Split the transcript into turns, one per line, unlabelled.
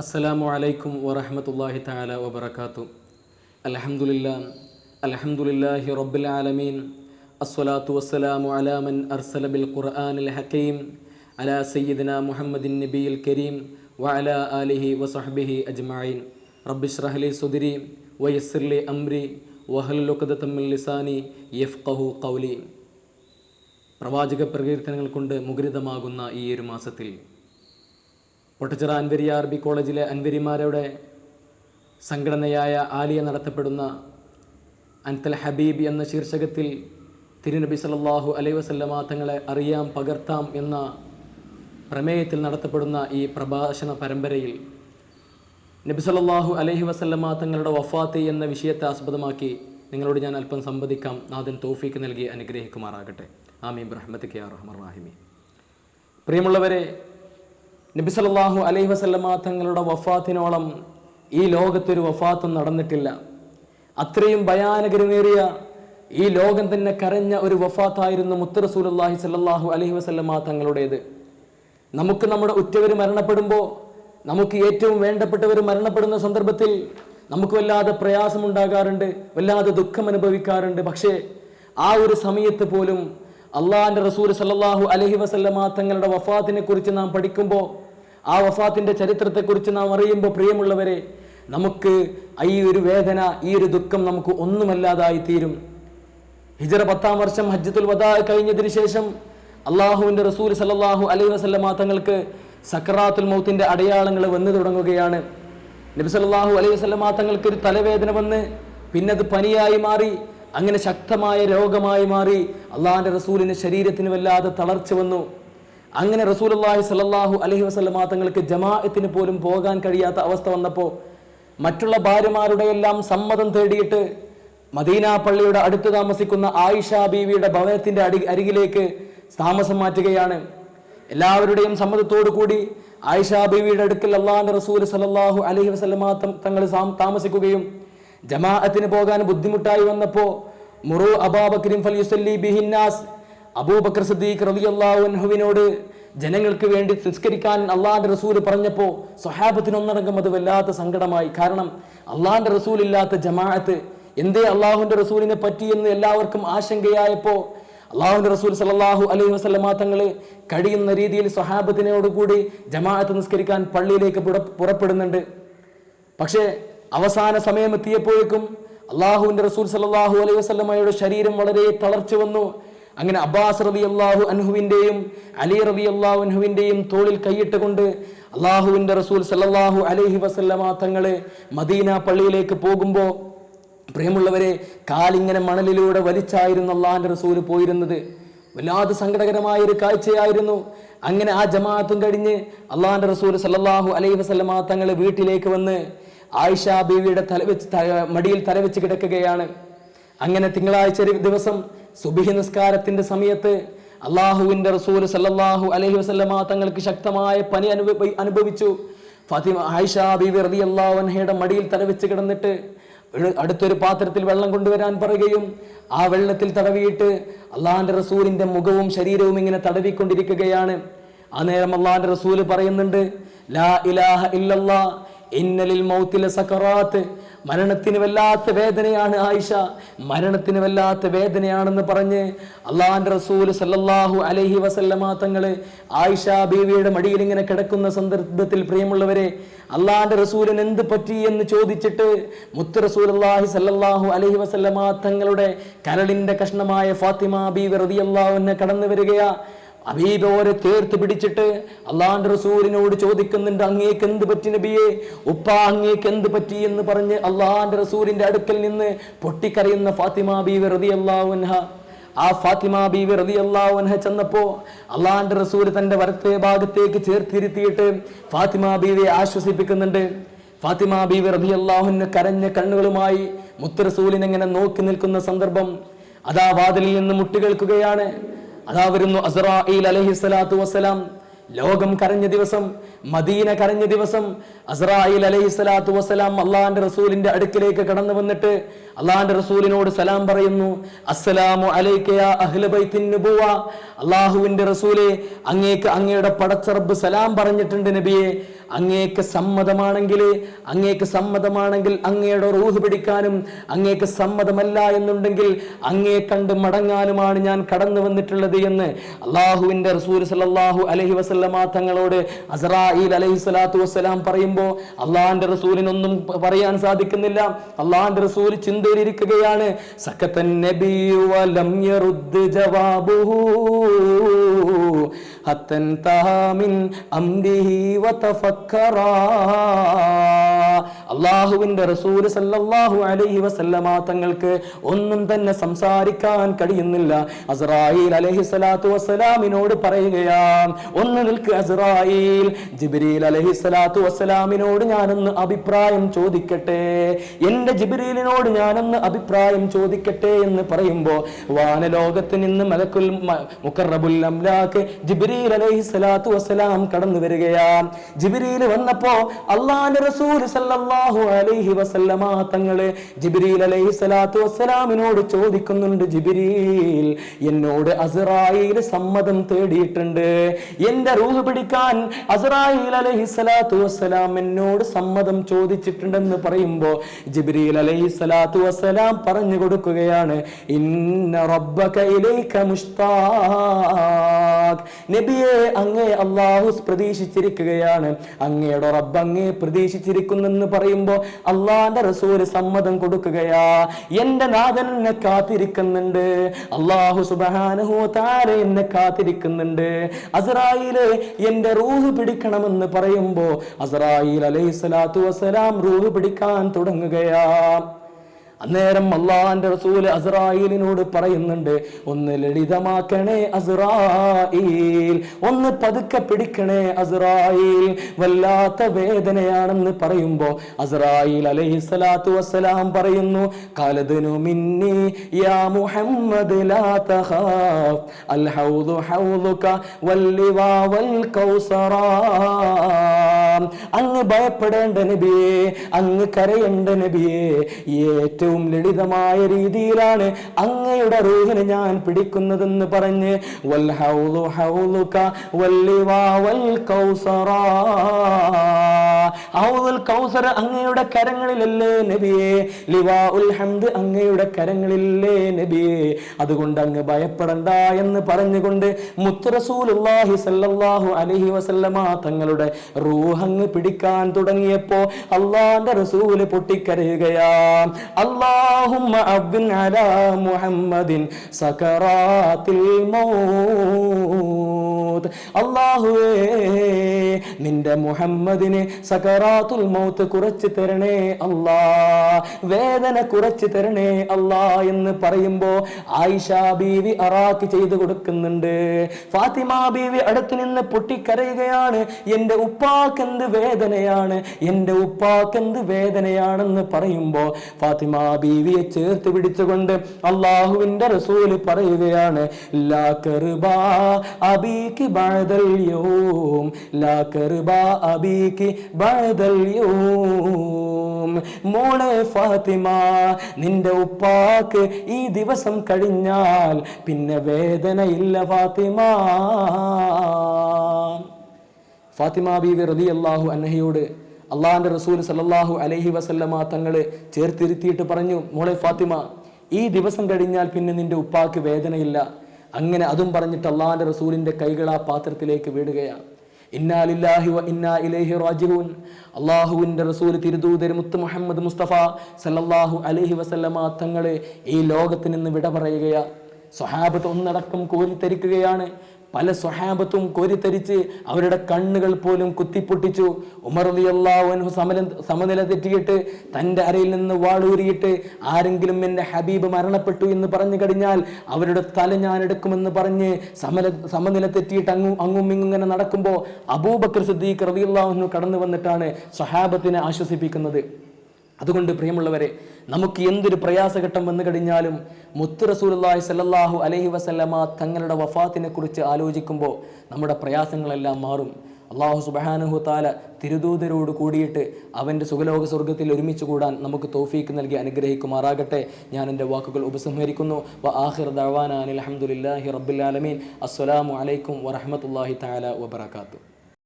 അസ്സലാമു അലൈക്കും വറഹമത്തല്ലാഹി താല വബർക്കാത്തു അലഹമുല്ല അൽഹംദുലില്ലാഹി റബ്ബിൽ ആലമീൻ. അസ്സലാത്തു വസ്സലാമു അലാമൻ അർസല ബിൽ ഖുർആനിൽ ഹക്കീം അലാ സയ്യിദിന മുഹമ്മദിൻ നബിയിൽ കരീം വഅലാ ആലിഹി വസഹബിഹി അജ്മായിൻ റബ്ബി ഷ്രഹലി സുദ്രി വയസ്സിർ ലി അംരി വഹലുൽ ഉഖ്ദതം മിൻ ലിസാനി യഫ്ഖഹു ഖൗലി. പ്രവാചക പ്രകീർത്തനങ്ങൾ കൊണ്ട് മുഖരിതമാകുന്ന ഈ ഒരു മാസത്തിൽ പൊട്ടച്ചിറ ആർ ബി കോളേജിലെ അൻവരിമാരുടെ സംഘടനയായ ആലിയ നടത്തപ്പെടുന്ന അൻതൽ ഹബീബ് എന്ന ശീർഷകത്തിൽ തിരുനബി സല്ലല്ലാഹു അലൈ വസല്ലമ തങ്ങളെ അറിയാം പകർത്താം എന്ന പ്രമേയത്തിൽ നടത്തപ്പെടുന്ന ഈ പ്രഭാഷണ പരമ്പരയിൽ നബി സല്ലല്ലാഹു അലൈഹി വസല്ലമ തങ്ങളുടെ വഫാത്ത് എന്ന വിഷയത്തെ ആസ്പദമാക്കി നിങ്ങളോട് ഞാൻ അല്പം സംവദിക്കാം. നാഥൻ തോഫീക്ക് നൽകി അനുഗ്രഹിക്കുമാറാകട്ടെ. ആമീൻ. റഹ്മത്ത് കെ റഹ്മർ റാഹിമി പ്രിയമുള്ളവരെ നബി സല്ലല്ലാഹു അലൈഹി വസല്ലമ തങ്ങളുടെ വഫാത്തിനോളം ഈ ലോകത്തൊരു വഫാത്തും നടന്നിട്ടില്ല. അത്രയും ഭയാനകരമേറിയ ഈ ലോകം തന്നെ കരഞ്ഞ ഒരു വഫാത്തായിരുന്നു മുത്ത് റസൂലുള്ളാഹി സല്ലല്ലാഹു അലൈഹി വസല്ലമ തങ്ങളുടേത്. നമുക്ക് നമ്മുടെ ഉറ്റവർ മരണപ്പെടുമ്പോൾ നമുക്ക് ഏറ്റവും വേണ്ടപ്പെട്ടവർ മരണപ്പെടുന്ന സന്ദർഭത്തിൽ നമുക്ക് വല്ലാതെ പ്രയാസമുണ്ടാകാറുണ്ട് വല്ലാതെ ദുഃഖം അനുഭവിക്കാറുണ്ട് പക്ഷേ ആ ഒരു സമയത്ത് പോലും അള്ളാഹിന്റെ റസൂൽ സല്ലാഹു അലഹി വസല്ലമ തങ്ങളുടെ വഫാത്തിനെ കുറിച്ച് നാം പഠിക്കുമ്പോൾ ആ വഫാത്തിന്റെ ചരിത്രത്തെക്കുറിച്ച് നാം അറിയുമ്പോൾ പ്രിയമുള്ളവരെ നമുക്ക് ഈ ഒരു വേദന ഈ ഒരു ദുഃഖം നമുക്ക് ഒന്നുമല്ലാതായി തീരും. ഹിജറ പത്താം വർഷം ഹജ്ജത്തുൽ വദാ കഴിഞ്ഞതിന് ശേഷം അള്ളാഹുവിന്റെ റസൂൽ സല്ലല്ലാഹു അലൈഹി വസല്ലമ തങ്ങൾക്ക് സക്കറാത്തുൽ മൗത്തിന്റെ അടയാളങ്ങൾ വന്നു തുടങ്ങുകയാണ്. നബി സല്ലല്ലാഹു അലൈഹി വസല്ലമ തങ്ങൾക്ക് ഒരു തലവേദന വന്ന് പിന്നെ അത് പനിയായി മാറി അങ്ങനെ ശക്തമായ രോഗമായി മാറി അള്ളാഹിന്റെ റസൂലിന്റെ ശരീരത്തിന് വല്ലാതെ തളർച്ച വന്നു. അങ്ങനെ റസൂലുള്ളാഹി സലാഹു അലഹി വസല്ലമ തങ്ങൾക്ക് ജമാഅത്തിന് പോലും പോകാൻ കഴിയാത്ത അവസ്ഥ വന്നപ്പോൾ മറ്റുള്ള ഭാര്യമാരുടെ എല്ലാം സമ്മതം തേടിയിട്ട് മദീന പള്ളിയുടെ അടുത്ത് താമസിക്കുന്ന ആയിഷ ബീവിയുടെ ഭവനത്തിന്റെ അടി അരികിലേക്ക് താമസം മാറ്റുകയാണ്. എല്ലാവരുടെയും സമ്മതത്തോടു കൂടി ആയിഷ ബീവിയുടെ അടുക്കൽ അള്ളാഹിന്റെ റസൂൽ സലല്ലാഹു അലഹി വസല്ലമ തങ്ങൾ താമസിക്കുകയും ജമാഅത്തിന് പോകാൻ ബുദ്ധിമുട്ടായി വന്നപ്പോ മുറു അബാബക്രിം ഫൽ യുസല്ലി ബിഹിന്നാസ് അബൂബക്കർ സിദ്ദീഖ് റബി അള്ളാഹുവിനോട് ജനങ്ങൾക്ക് വേണ്ടി സംസ്കരിക്കാൻ അള്ളാഹാന്റെ റസൂൽ പറഞ്ഞപ്പോ സ്വഹാബത്തിനൊന്നടങ്കം അത് വല്ലാത്ത സങ്കടമായി. കാരണം അള്ളാഹാന്റെ റസൂൽ ഇല്ലാത്ത ജമാഅത്ത് എന്തേ അള്ളാഹുവിന്റെ റസൂലിനെ പറ്റിയെന്ന് എല്ലാവർക്കും ആശങ്കയായപ്പോ അള്ളാഹുവിന്റെ റസൂൽ സലാഹു അലൈഹി വസ്ലമാ തങ്ങൾ കഴിയുന്ന രീതിയിൽ സ്വഹാബത്തിനോടുകൂടി ജമാഅത്ത് നിസ്കരിക്കാൻ പള്ളിയിലേക്ക് പുറപ്പെടുന്നുണ്ട്. പക്ഷേ അവസാന സമയം എത്തിയപ്പോഴേക്കും അള്ളാഹുവിന്റെ റസൂൽ സലാഹു അലൈഹി വസ്ലമയുടെ ശരീരം വളരെ തളർച്ച വന്നു. അങ്ങനെ അബ്ബാസ് റബി അള്ളാഹു അൻഹുവിന്റെയും അലി റബി അള്ളാഹു അൻഹുവിന്റെയും തോളിൽ കൈയിട്ട് കൊണ്ട് അള്ളാഹുവിന്റെ റസൂൽ സല്ലാഹു അലഹി വസല്ലമ തങ്ങളെ മദീന പള്ളിയിലേക്ക് പോകുമ്പോൾ പ്രിയമുള്ളവരെ കാലിങ്ങനെ മണലിലൂടെ വലിച്ചായിരുന്നു അള്ളാഹിന്റെ റസൂൽ പോയിരുന്നത്. വല്ലാതെ സങ്കടകരമായ ഒരു കാഴ്ചയായിരുന്നു. അങ്ങനെ ആ ജമാഅത്തും കഴിഞ്ഞ് അള്ളാഹിന്റെ റസൂൽ സല്ലാഹു അലൈഹി വസല്ലമ തങ്ങൾ വീട്ടിലേക്ക് വന്ന് ആയിഷ ബീവിയുടെ തലവെച്ച് വെച്ച് മടിയിൽ തലവെച്ച് കിടക്കുകയാണ്. അങ്ങനെ തിങ്കളാഴ്ച ദിവസം സുബിഹി നിസ്കാരത്തിന്റെ സമയത്ത് അള്ളാഹുവിന്റെ റസൂൽ സല്ലാഹു അലഹി വസല്ലമ തങ്ങൾക്ക് ശക്തമായ പനി അനുഭവി അനുഭവിച്ചു. ഫാത്തിമ ആയിഷ ബീവി റളിയല്ലാഹു അള്ളാഹുഹയുടെ മടിയിൽ തലവെച്ച് കിടന്നിട്ട് അടുത്തൊരു പാത്രത്തിൽ വെള്ളം കൊണ്ടുവരാൻ പറയുകയും ആ വെള്ളത്തിൽ തടവിയിട്ട് അള്ളാഹാന്റെ റസൂലിന്റെ മുഖവും ശരീരവും ഇങ്ങനെ തടവിക്കൊണ്ടിരിക്കുകയാണ്. ആ നേരം അള്ളാഹാന്റെ റസൂൽ പറയുന്നുണ്ട് ലാ ഇലാഹ ഇല്ലല്ലാ ഇന്നലിൽ മൗത്തിലെ സക്കറാത്ത് മരണത്തിന് വല്ലാത്ത വേദനയാണ് ആയിഷ. മരണത്തിന് വല്ലാത്ത വേദനയാണെന്ന് പറഞ്ഞ് അള്ളാഹിന്റെ റസൂൽ സല്ലല്ലാഹു അലൈഹി വസല്ലമ തങ്ങൾ ആയിഷ ബീവിയുടെ മടിയിൽ ഇങ്ങനെ കിടക്കുന്ന സന്ദർഭത്തിൽ പ്രിയമുള്ളവരെ അള്ളാഹിന്റെ റസൂലിന് എന്ത് പറ്റി എന്ന് ചോദിച്ചിട്ട് മുത്ത് റസൂൽ അള്ളാഹി സല്ലല്ലാഹു അലൈഹി വസല്ലമ തങ്ങളുടെ കരളിന്റെ കഷ്ണമായ ഫാത്തിമ ബീവി റളിയല്ലാഹു അൻഹ കടന്നു വരികയാ. അബീബോരെ തീർത്ത് പിടിച്ചിട്ട് അള്ളാന്റെ റസൂലിനോട് ചോദിക്കുന്നുണ്ട് അങ്ങേക്ക് എന്ത് പറ്റി നബിയെ? ഉപ്പ അങ്ങേക്ക് എന്ത് പറ്റി? എന്ന് പറഞ്ഞ് അള്ളാഹാന്റെ റസൂലിന്റെ അടുക്കൽ നിന്ന് പൊട്ടിക്കരയുന്ന ഫാത്തിമ ബീവി റതി അൻഹ. ആ ഫാത്തിമ ബീവി റതി അൻഹ ചെന്നപ്പോ അള്ളാഹാന്റെ റസൂൽ തന്റെ വരത്തെ ഭാഗത്തേക്ക് ചേർത്തിരുത്തിയിട്ട് ഫാത്തിമ ബീവിയെ ആശ്വസിപ്പിക്കുന്നുണ്ട്. ഫാത്തിമ ബീവി റതി അള്ളാഹുന് കരഞ്ഞ കണ്ണുകളുമായി മുത്തറസൂലിനെങ്ങനെ റസൂലിനെ നോക്കി നിൽക്കുന്ന സന്ദർഭം അതാ വാതിലിൽ നിന്ന് മുട്ടി കേൾക്കുകയാണ്. അതാ വരുന്നു അസറായിൽ അലഹി സ്വലാത്തു വസ്സലാം. ലോകം കരഞ്ഞ ദിവസം മദീന കരഞ്ഞ ദിവസം അസ്രായിൽ അലൈഹി സ്വലാത്തു വസ്സലാം അള്ളാഹാന്റെ റസൂലിന്റെ അടുക്കിലേക്ക് കടന്നു വന്നിട്ട് അള്ളാഹാന്റെ റസൂലിനോട് സലാം പറയുന്നു അസ്സലാമു അള്ളാഹുവിന്റെ റസൂലെ അങ്ങേക്ക് അങ്ങയുടെ പടച്ചറബ് സലാം പറഞ്ഞിട്ടുണ്ട് നബിയെ. അങ്ങേക്ക് സമ്മതമാണെങ്കിൽ അങ്ങേക്ക് സമ്മതമാണെങ്കിൽ അങ്ങയുടെ റൂഹ് പിടിക്കാനും അങ്ങേക്ക് സമ്മതമല്ല എന്നുണ്ടെങ്കിൽ അങ്ങേ കണ്ട് മടങ്ങാനുമാണ് ഞാൻ കടന്നു വന്നിട്ടുള്ളത് എന്ന് അള്ളാഹുവിന്റെ റസൂൽ സല്ലല്ലാഹു അലൈഹി വസല്ലമ തങ്ങളോട് അസ്രായിൽ അലൈഹി സ്വലാത്തു വസ്സലാം പറയുമ്പോൾ അള്ളാഹിന്റെ റസൂലിനൊന്നും പറയാൻ സാധിക്കുന്നില്ല. അള്ളാഹിന്റെ റസൂൽ ചിന്തയിലിരിക്കുകയാണ്. സക്കത്തൻ നബിയു വലം യറുദ് ജവാബുഹു ഹത്തൻ തഹാമിൻ അംരിഹി വതഫക്കറാ. അള്ളാഹുവിന്റെ റസൂൽ സല്ലല്ലാഹു അലൈഹി വസല്ലമ തങ്ങൾക്ക് ഒന്നും തന്നെ സംസാരിക്കാൻ കഴിയുന്നില്ല. അസറായിൽ അലഹി സ്വലാത്തു വസ്സലാമിനോട് പറയുകയാ ഒന്ന് നിൽക്ക് അസ്രായിൽ. ജിബ്രീൽ അലൈഹി സ്വലാത്തു വസ്സലാമിനോട് ഞാനൊന്ന് അഭിപ്രായം ചോദിക്കട്ടെ? എന്റെ ജിബ്രീലിനോട് ഞാനൊന്ന് അഭിപ്രായം ചോദിക്കട്ടെ എന്ന് പറയുമ്പോ വാനലോകത്ത് നിന്ന് മലക്കുൽ മ- മുഖറബുൽ അംലാക്ക് ജിബ്രീൽ അലൈഹി സ്വലാത്തു വസ്സലാം കടന്നു വരികയാണ്. ജിബ്രീൽ വന്നപ്പോ അള്ളാന്റെ റസൂൽ സല്ലല്ലാഹു അലൈഹി വസല്ലമ തങ്ങൾ ജിബ്രീൽ അലൈഹി സ്വലാത്തു വസ്സലാമിനോട് ചോദിക്കുന്നുണ്ട് ജിബ്രീൽ എന്നോട് അസ്രായിൽ സമ്മതം തേടിയിട്ടുണ്ട്. എന്റെ റൂഹ് പിടിക്കാൻ അസറായിൽ അലഹി സ്വലാത്തു വസ്സലാം എന്നോട് സമ്മതം ചോദിച്ചിട്ടുണ്ടെന്ന് പറയുമ്പോ ജിബ്രീൽ അലഹി സ്വലാത്തു വസ്സലാം പറഞ്ഞു കൊടുക്കുകയാണ് ഇന്ന റബ്ബക ഇലൈക നബിയെ അങ്ങേ അള്ളാഹു പ്രതീക്ഷിച്ചിരിക്കുകയാണ് അങ്ങയുടെ റബ്ബ് അങ്ങേ പ്രതീക്ഷിച്ചിരിക്കുന്നെന്ന് പറയുമ്പോ അള്ളാന്റെ റസൂൽ സമ്മതം കൊടുക്കുകയാ എന്റെ നാഥൻ എന്നെ കാത്തിരിക്കുന്നുണ്ട് അള്ളാഹു സുബാനഹു താര എന്നെ കാത്തിരിക്കുന്നുണ്ട് എന്റെ റൂഹ് പിടിക്കണമെന്ന് പറയുമ്പോ അസറായിൽ അലൈഹി സ്വലാത്തു വസ്സലാം റൂഹ് പിടിക്കാൻ തുടങ്ങുകയാ. അന്നേരം അള്ളാന്റെ റസൂൽ അസ്രായിലിനോട് പറയുന്നുണ്ട് ഒന്ന് ലളിതമാക്കണേ അസ്രായിൽ ഒന്ന് പതുക്കെ പിടിക്കണേ അസ്രായിൽ വല്ലാത്ത വേദനയാണെന്ന് പറയുമ്പോ അസ്രായിൽ അലൈഹി സ്വലാത്തു വസ്സലാം പറയുന്നു കാലദിനു മിന്നി യാ മുഹമ്മദ് ലാ തഖാഫ് അൽ ഹൗദു ഹൗദുക വല്ലിവാ വൽ കൗസറാ. അങ്ങ് ഭയപ്പെടേണ്ട നബിയെ അങ്ങ് കരയേണ്ട നബിയെ ഏറ്റവും ലളിതമായ രീതിയിലാണ് അങ്ങയുടെ റൂഹിനെ ഞാൻ പിടിക്കുന്നതെന്ന് പറഞ്ഞ് വൽ ഹൗലു ഹൗദുക വല്ലിവാ വൽ കൗസറാ. ഹൗദുൽ കൗസർ അങ്ങയുടെ കരങ്ങളിലല്ലേ നബിയെ? ലിവാ ഉൽ ഹംദ് അങ്ങയുടെ കരങ്ങളിലല്ലേ നബിയെ? അതുകൊണ്ട് അങ്ങ് ഭയപ്പെടണ്ട എന്ന് പറഞ്ഞുകൊണ്ട് മുത്തറസൂലുല്ലാഹി സല്ലല്ലാഹു അലൈഹി വസല്ലമ തങ്ങളുടെ റൂഹങ്ങ് പിടിക്കാൻ തുടങ്ങിയപ്പോ അള്ളാന്റെ റസൂൽ പൊട്ടിക്കരയുകയാ അല്ലാഹുമ്മ അബ്ബിൻ അലാ മുഹമ്മദിൻ സകറാത്തിൽ മൗത്ത് അല്ലാഹുവേ നിന്റെ മുഹമ്മദിന് സകറാത്തുൽ മൗത്ത് കുറച്ച് തരണേ അല്ലാ. വേദന കുറച്ച് തരണേ അല്ലാ എന്ന് പറയുമ്പോ ആയിഷ ബീവി അറാക്ക് ചെയ്തു കൊടുക്കുന്നുണ്ട്. ഫാത്തിമ ബീവി അടുത്ത് നിന്ന് പൊട്ടിക്കരയുകയാണ്. എന്റെ ഉപ്പാക്ക് എന്ത് വേദനയാണ്? എന്റെ ഉപ്പാക്ക് എന്ത് വേദനയാണെന്ന് പറയുമ്പോ ഫാത്തിമ ബീവിയെ ചേർത്ത് പിടിച്ചുകൊണ്ട് അള്ളാഹുവിന്റെ റസൂൽ പറയുകയാണ് ലാ കർബാ അബീക്ക് ബഅദൽ യൗം ലാ കർബാ അബീക്ക് ബഅദൽ യൂം മോളെ ഫാത്തിമ നിന്റെ ഉപ്പാക്ക് ഈ ദിവസം കഴിഞ്ഞാൽ പിന്നെ വേദനയില്ല ഫാത്തിമ. ഫാത്തിമ ബീവി റതി അള്ളാഹു അന്നഹയോട് അള്ളാഹിന്റെ റസൂൽ സല്ലല്ലാഹു അലഹി വസല്ലമ തങ്ങളെ ചേർത്തിരുത്തിയിട്ട് പറഞ്ഞു മോളെ ഫാത്തിമ ഈ ദിവസം കഴിഞ്ഞാൽ പിന്നെ നിന്റെ ഉപ്പാക്ക് വേദനയില്ല. അങ്ങനെ അതും പറഞ്ഞിട്ട് അള്ളാഹിന്റെ റസൂലിന്റെ കൈകൾ ആ പാത്രത്തിലേക്ക് വീടുകയാണ് ഇന്നാലില്ലാഹി വ ഇലൈഹി റാജിഊൻ. അള്ളാഹുവിന്റെ റസൂൽ തിരുദൂതർ മുത്ത് മുഹമ്മദ് മുസ്തഫ സല്ലല്ലാഹു അലൈഹി വസല്ലമ തങ്ങളെ ഈ ലോകത്ത് നിന്ന് വിട പറയുകയാ. സ്വഹാബത്ത് ഒന്നടക്കം കോരിത്തരിക്കുകയാണ്. പല സ്വഹാബത്തും കോരിത്തരിച്ച് അവരുടെ കണ്ണുകൾ പോലും കുത്തിപ്പൊട്ടിച്ചു. ഉമർ അലി അള്ളാഹു സമല സമനില തെറ്റിയിട്ട് തന്റെ അരയിൽ നിന്ന് വാളൂരിയിട്ട് ആരെങ്കിലും എന്റെ ഹബീബ് മരണപ്പെട്ടു എന്ന് പറഞ്ഞു കഴിഞ്ഞാൽ അവരുടെ തല ഞാൻ എടുക്കുമെന്ന് പറഞ്ഞ് സമല സമനില തെറ്റിയിട്ട് അങ്ങും അങ്ങും ഇങ്ങും ഇങ്ങനെ നടക്കുമ്പോൾ അബൂബക്കർ സിദ്ദീഖ് റളിയല്ലാഹു കടന്നു വന്നിട്ടാണ് സ്വഹാബത്തിനെ ആശ്വസിപ്പിക്കുന്നത്. അതുകൊണ്ട് പ്രിയമുള്ളവരെ നമുക്ക് എന്തൊരു പ്രയാസഘട്ടം വന്നു കഴിഞ്ഞാലും മുത്ത് റസൂലുള്ളാഹി സല്ലാഹു അലഹി വസല്ലമ തങ്ങളുടെ വഫാത്തിനെ കുറിച്ച് ആലോചിക്കുമ്പോൾ നമ്മുടെ പ്രയാസങ്ങളെല്ലാം മാറും. അള്ളാഹു സുബഹാനുഹു താല തിരുദൂതരോട് കൂടിയിട്ട് അവന്റെ സുഖലോക സ്വർഗത്തിൽ ഒരുമിച്ച് കൂടാൻ നമുക്ക് തോഫീക്ക് നൽകി അനുഗ്രഹിക്കുമാറാകട്ടെ. ഞാൻ എന്റെ വാക്കുകൾ ഉപസംഹരിക്കുന്നു. വ ആഹിർ ദവാനാൻ അലഹമുല്ലാഹി റബ്ബുലാലമീൻ അസ്സലാമു അലൈക്കും വറഹമത്തല്ലാഹി താല വബർക്കാത്തു